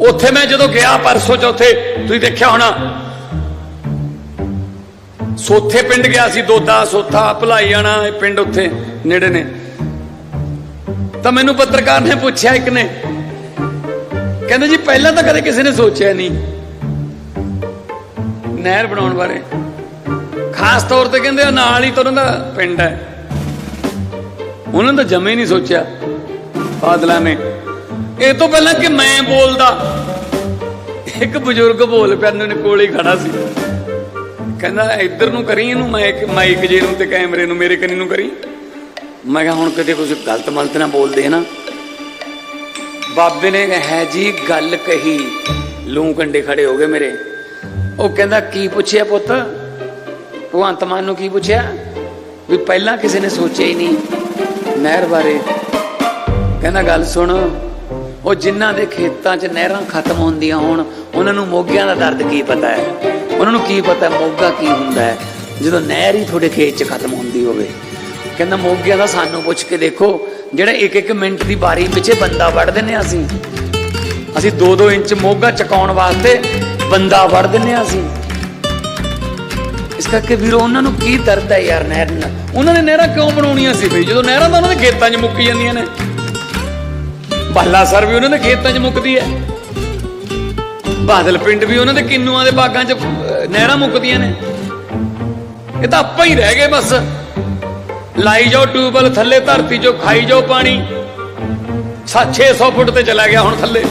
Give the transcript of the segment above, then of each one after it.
ਉੱਥੇ ਮੈਂ ਜਦੋਂ ਗਿਆ ਪਰਸੋਂ ਚੌਥੇ, ਤੁਸੀਂ ਦੇਖਿਆ ਹੋਣਾ। ਸੋਥੇ ਪਿੰਡ ਗਿਆ ਸੀ, ਦੋਦਾ ਸੋਥਾ ਭਲਾਈ ਆਣਾ ਇਹ ਪਿੰਡ ਉੱਥੇ ਨੇੜੇ ਨੇ। ਤਾਂ ਮੈਨੂੰ ਪੱਤਰਕਾਰ ਨੇ ਪੁੱਛਿਆ ਇੱਕ ਨੇ, ਕਹਿੰਦੇ ਜੀ ਪਹਿਲਾਂ ਤਾਂ ਕਦੇ ਕਿਸੇ ਨੇ ਸੋਚਿਆ ਨਹੀਂ ਨਹਿਰ ਬਣਾਉਣ ਬਾਰੇ। ਖਾਸ ਤੌਰ ਤੇ ਕਹਿੰਦੇ ਨਾਲ ਹੀ ਤੁਰਨ ਦਾ ਪਿੰਡ ਹੈ। ਉਹਨਾਂ ਦਾ ਜਮੇ ਨਹੀਂ ਸੋਚਿਆ, ਬਾਦਲਾਂ ਨੇ। ਇਹ ਤੋਂ ਪਹਿਲਾਂ ਕਿ ਮੈਂ ਬੋਲਦਾ। ਇੱਕ ਬਜ਼ੁਰਗ ਬੋਲ ਪਿਆ ਨੇ ਕੋਲੇ ਖੜਾ ਸੀ। ਕਹਿੰਦਾ, ਇੱਧਰ ਨੂੰ ਕਰੀ ਇਹਨੂੰ? ਮਾਈਕ ਮਾਈਕ ਜੇ ਨੂੰ ਤੇ ਕੈਮਰੇ ਨੂੰ, ਮੇਰੇ ਕੰਨੀ ਨੂੰ ਕਰੀ? ਮੈਂ ਕਿਹਾ, ਹੁਣ ਕਿਤੇ ਕੁਝ ਗਲਤ ਮਲਤ ਨਾ ਬੋਲਦੇ ਨਾ ਬਾਬੇ ਨੇ ਕਿਹਾ ਹੈ ਜੀ ਗੱਲ ਕਹੀ। ਲੂੰ ਕੰਡੇ ਖੜੇ ਹੋ ਗਏ ਮੇਰੇ। ਉਹ ਕਹਿੰਦਾ, ਕੀ ਪੁੱਛਿਆ ਪੁੱਤ? ਭਗਵੰਤ ਮਾਨ ਨੂੰ ਕੀ ਪੁੱਛਿਆ? ਵੀ ਪਹਿਲਾਂ ਕਿਸੇ ਨੇ ਸੋਚਿਆ ਹੀ ਨਹੀਂ। ਨਹਿਰ ਬਾਰੇ। ਕਹਿੰਦਾ, ਗੱਲ ਸੁਣ। ਉਹ ਜਿਨ੍ਹਾਂ ਦੇ ਖੇਤਾਂ 'ਚ ਨਹਿਰਾਂ ਖਤਮ ਹੁੰਦੀਆਂ ਹੋਣ, ਉਹਨਾਂ ਨੂੰ ਮੋਗਿਆਂ ਦਾ ਦਰਦ ਕੀ ਪਤਾ ਹੈ? ਉਹਨਾਂ ਨੂੰ ਕੀ ਪਤਾ ਮੋਗਾ ਕੀ ਹੁੰਦਾ ਹੈ? ਜਦੋਂ ਨਹਿਰ ਹੀ ਤੁਹਾਡੇ ਖੇਤ 'ਚ ਖਤਮ ਹੁੰਦੀ ਹੋਵੇ। ਕਹਿੰਦਾ ਮੋਗਿਆਂ ਦਾ ਸਾਨੂੰ ਪੁੱਛ ਕੇ ਦੇਖੋ, ਜਿਹੜਾ ਇੱਕ ਇੱਕ ਮਿੰਟ ਦੀ ਬਾਰੀ ਪਿੱਛੇ ਬੰਦਾ ਵੜ ਦਿੰਨੇ ਆ ਅਸੀਂ। ਅਸੀਂ 2-2 ਇੰਚ ਮੋਗਾ ਚਕਾਉਣ ਵਾਸਤੇ ਬੰਦਾ ਵੜ ਦਿੰਨੇ ਆ ਅਸੀਂ। ਇਸ ਕਰਕੇ ਵੀਰੋ, ਉਹਨਾਂ ਨੂੰ ਕੀ ਦਰਦ ਹੈ ਯਾਰ ਨਹਿਰ ਨਾਲ? ਉਹਨਾਂ ਨੇ ਨਹਿਰਾਂ ਕਿਉਂ ਬਣਾਉਣੀਆਂ ਸੀ ਬਈ? ਜਦੋਂ ਨਹਿਰਾਂ ਤਾਂ ਉਹਨਾਂ ਦੇ ਖੇਤਾਂ 'ਚ ਮੁੱਕੀ ਜਾਂਦੀਆਂ ਨੇ। ਬਾਲਾ ਸਰ ਵੀ ਉਹਨਾਂ ਦੇ ਖੇਤਾਂ 'ਚ ਮੁੱਕਦੀ ਹੈ। ਬਾਦਲ ਪਿੰਡ ਵੀ ਉਹਨਾਂ ਦੇ ਕਿੰਨੂਆਂ ਦੇ ਬਾਗਾਂ 'ਚ ਨਹਿਰਾਂ ਮੁੱਕਦੀਆਂ ਨੇ। ਇਹ ਤਾਂ ਆਪਾਂ ਹੀ ਰਹਿ ਗਏ ਬਸ। ਲਾਈ ਜਾਓ ਟਿਊਬਲ ਥੱਲੇ ਧਰਤੀ 'ਚੋਂ ਖਾਈ ਜਾਓ ਪਾਣੀ। 600 ਫੁੱਟ ਤੇ ਚਲਾ ਗਿਆ ਹੁਣ ਥੱਲੇ।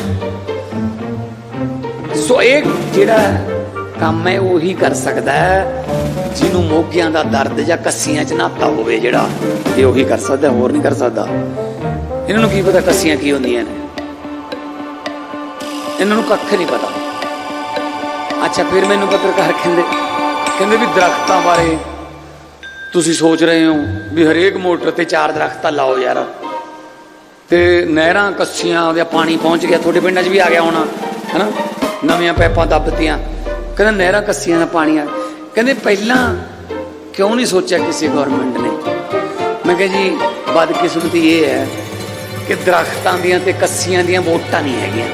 ਸੋ ਇਹ ਜਿਹੜਾ ਕੰਮ ਹੈ, ਉਹੀ ਕਰ ਸਕਦਾ ਹੈ। ਜਿਹਨੂੰ ਮੋਗਿਆਂ ਦਾ ਦਰਦ ਜਾਂ ਕੱਸੀਆਂ 'ਚ ਨਾਤਾ ਹੋਵੇ ਜਿਹੜਾ, ਇਹ ਉਹੀ ਕਰ ਸਕਦਾ, ਹੋਰ ਨਹੀਂ ਕਰ ਸਕਦਾ। ਇਹਨਾਂ ਨੂੰ ਕੀ ਪਤਾ ਕੱਸੀਆਂ ਕੀ ਹੁੰਦੀਆਂ ਨੇ? ਇਹਨਾਂ ਨੂੰ ਕੱਖ ਨਹੀਂ ਪਤਾ। ਅੱਛਾ, ਫਿਰ ਮੈਨੂੰ ਪੱਤਰਕਾਰ ਕਹਿੰਦੇ ਕਹਿੰਦੇ ਵੀ ਦਰਖਤਾਂ ਬਾਰੇ ਤੁਸੀਂ ਸੋਚ ਰਹੇ ਹੋ ਵੀ ਹਰੇਕ ਮੋਟਰ ਤੇ ਚਾਰ ਦਰਖਤਾਂ ਲਾਓ ਯਾਰ। ਤੇ ਨਹਿਰਾਂ, ਕੱਸੀਆਂ ਜਾਂ ਪਾਣੀ ਪਹੁੰਚ ਗਿਆ, ਤੁਹਾਡੇ ਪਿੰਡਾਂ 'ਚ ਵੀ ਆ ਗਿਆ ਹੋਣਾ, ਹੈਨਾ? ਨਵੀਆਂ ਪੈਪਾਂ ਦੱਬਤੀਆਂ। ਕਹਿੰਦੇ ਨਹਿਰਾਂ, ਕੱਸੀਆਂ ਦਾ ਪਾਣੀ ਆ ਕਹਿੰਦੇ ਪਹਿਲਾਂ ਕਿਉਂ ਨਹੀਂ ਸੋਚਿਆ ਕਿਸੇ ਗਵਰਨਮੈਂਟ ਨੇ? ਮੈਂ ਕਿਹਾ ਜੀ, ਬਦਕਿਸਮਤੀ ਇਹ ਹੈ ਕਿ ਦਰਖਤਾਂ ਦੀਆਂ ਤੇ ਕੱਸੀਆਂ ਦੀਆਂ ਵੋਟਾਂ ਨਹੀਂ ਹੈਗੀਆਂ।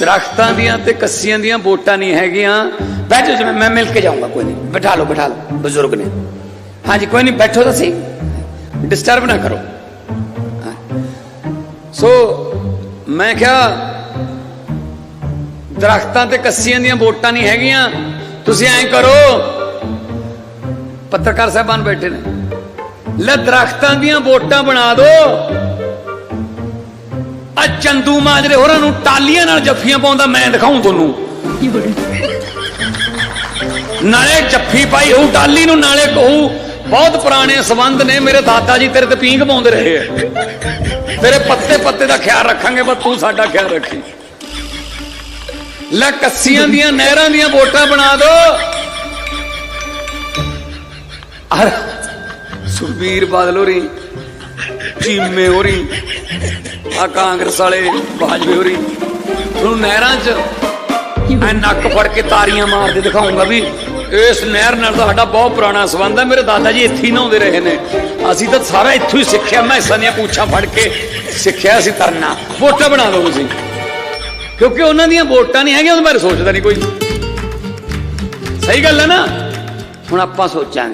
ਦਰਖਤਾਂ ਦੀਆਂ ਤੇ ਕੱਸੀਆਂ ਦੀਆਂ ਵੋਟਾਂ ਨਹੀਂ ਹੈਗੀਆਂ। ਬੈਠੋ ਜੀ, ਮੈਂ- ਮੈਂ ਮਿਲ ਕੇ ਜਾਊਂਗਾ, ਕੋਈ ਨਹੀਂ। ਬਿਠਾ ਲਓ ਬਿਠਾ ਲਓ, ਬਜ਼ੁਰਗ ਨੇ। ਹਾਂਜੀ, ਕੋਈ ਨਹੀਂ, ਬੈਠੋ ਤਾਂ ਸਹੀ ਡਿਸਟਰਬ ਨਾ ਕਰੋ। ਸੋ, ਮੈਂ ਕਿਹਾ, ਦਰਖਤਾਂ ਤੇ ਕੱਸੀਆਂ ਦੀਆਂ ਵੋਟਾਂ ਨਹੀਂ ਹੈਗੀਆਂ। ਤੁਸੀਂ ਐਂ ਕਰੋ, ਪੱਤਰਕਾਰ ਸਾਹਿਬਾਨ ਬੈਠੇ ਨੇ। ਲੈ ਦਰਖਤਾਂ ਦੀਆਂ ਵੋਟਾਂ ਬਣਾ ਦੋ। ਆ ਚੰਦੂ ਮਾਜਰੇ ਹੋਰਾਂ ਨੂੰ ਟਾਲੀਆਂ ਨਾਲ ਜੱਫੀਆਂ ਪਾਉਂਦਾ ਮੈਂ ਦਿਖਾਉਂ ਤੁਹਾਨੂੰ। ਨਾਲੇ ਜੱਫੀ ਪਾਈ ਹੋਊ, ਟਾਲੀ ਨੂੰ ਨਾਲੇ ਕਹੂ, ਬਹੁਤ ਪੁਰਾਣੇ ਸੰਬੰਧ ਨੇ, ਮੇਰੇ ਦਾਦਾ ਜੀ ਤੇਰੇ ਤੇ ਪੀਂਘ ਪਾਉਂਦੇ ਰਹੇ ਆ। ਤੇਰੇ ਪੱਤੇ ਪੱਤੇ ਦਾ ਖਿਆਲ ਰੱਖਾਂਗੇ ਪਰ ਤੂੰ ਸਾਡਾ ਖਿਆਲ ਰੱਖੀ। ਲੈ ਕੱਸੀਆਂ ਦੀਆਂ, ਨਹਿਰਾਂ ਦੀਆਂ ਵੋਟਾਂ ਬਣਾ ਦੋ। ਅਰ ਸੁਖਬੀਰ ਬਾਦਲ ਹੋਰੀ, ਚੀਮੇ ਹੋਰੀ, ਆ ਕਾਂਗਰਸ ਵਾਲੇ ਬਾਜਵੇ ਹੋਰੀ। ਤੁਹਾਨੂੰ ਨਹਿਰਾਂ 'ਚ ਐ ਨੱਕ ਫੜ ਕੇ ਤਾਰੀਆਂ ਮਾਰਦੇ ਦਿਖਾਉਂਗਾ ਵੀ ਇਸ ਨਹਿਰ ਨਾਲ ਤਾਂ ਸਾਡਾ ਬਹੁਤ ਪੁਰਾਣਾ ਸੰਬੰਧ ਹੈ। ਮੇਰੇ ਦਾਦਾ ਜੀ ਇੱਥੇ ਹੀ ਨਹਾਉਂਦੇ ਰਹੇ ਨੇ। ਅਸੀਂ ਤਾਂ ਸਾਰਾ ਇੱਥੋਂ ਹੀ ਸਿੱਖਿਆ। ਮੈਂ ਦੀਆਂ ਪੂਛਾਂ ਫੜ ਕੇ ਸਿੱਖਿਆ ਸੀ ਤਰਨਾ। ਵੋਟਾਂ ਬਣਾ ਦਿਓ ਤੁਸੀਂ। ਕਿਉਂਕਿ ਉਹਨਾਂ ਦੀਆਂ ਵੋਟਾਂ ਨਹੀਂ ਹੈਗੀਆਂ, ਉਹਦੇ ਬਾਰੇ ਸੋਚਦਾ ਨਹੀਂ ਕੋਈ। ਸਹੀ ਗੱਲ ਹੈ ਨਾ? ਹੁਣ ਆਪਾਂ ਸੋਚਾਂਗੇ।